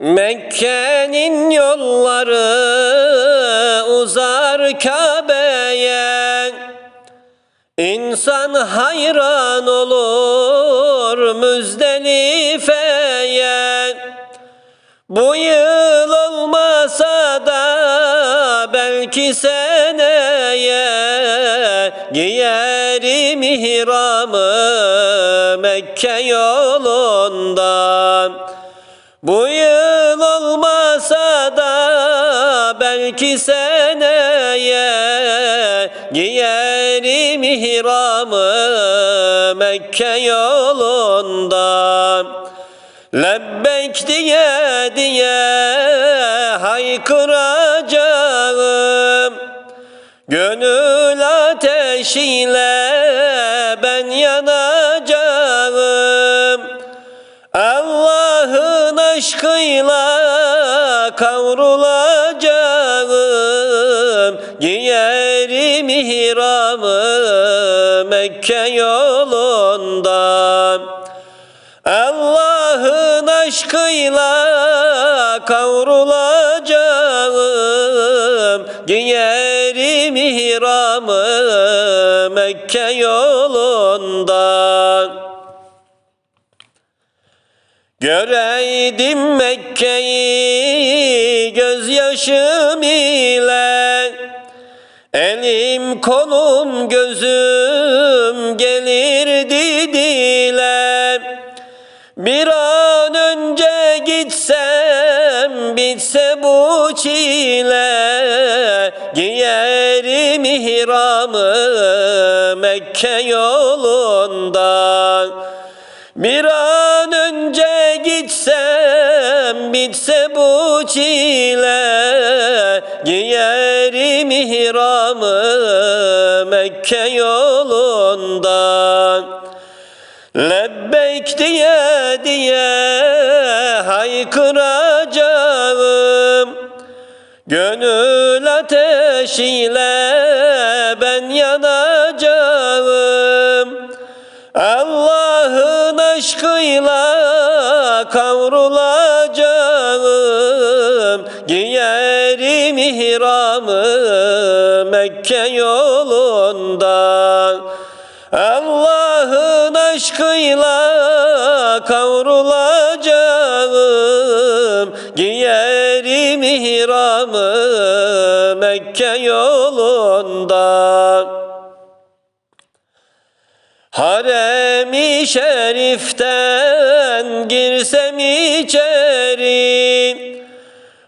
Mekke'nin yolları uzar Kabe'ye. İnsan hayran olur Müzdelife'ye. Bu yıl olmasa da belki seneye Giyerim ihramı Mekke yolundan bu yıl olmasa da belki seneye giyerim ihramı Mekke yolunda. Lebbek diye diye haykıracağım Gönül ateşiyle ben yanacağım kavrulacağım Giyerim ihramı Mekke yolunda. Allah'ın aşkıyla kavrulacağım. Giyerim ihramı Mekke yolunda. Göreydim Mekke'yi gözyaşım ile Kolum gözüm gelirdi dile Bir an önce gitsem bitse bu çile. Giyerim ihramı Mekke yolundan. Bir an önce gitsem bitse bu çile Giyerim ihramı Mekke yolundan Lebbeyk diye diye haykıracağım. Gönül ateşiyle ben yanacağım. Allah'ın aşkıyla kavrulacağım ihramı Mekke yolunda. Allah'ın aşkıyla kavrulacağım Giyerim ihramı Mekke yolunda. Harem-i şeriften girsem içeri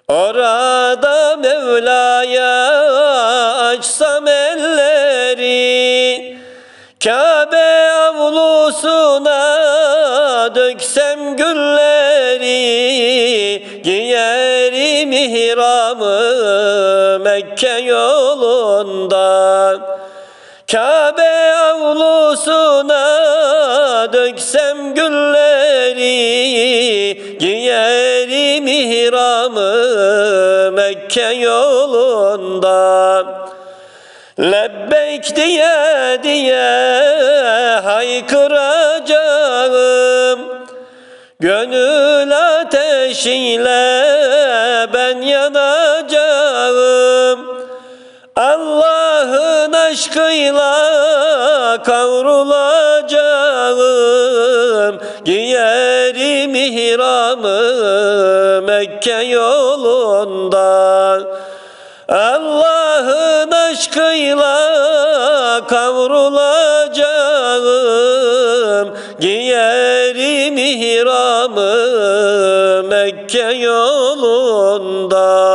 Orada Kabe avlusuna döksem gülleri Giyerim ihramı Mekke yolundan Kabe avlusuna döksem gülleri Giyerim ihramı Mekke yolunda Lebbeyk diye diye haykıracağım. Gönül ateşiyle ben yanacağım. Allah'ın aşkıyla kavrulacağım. Giyerim ihramı Mekke yolunda Allah'ın aşkıyla kavrulacağım. Giyerim ihramı Mekke yolunda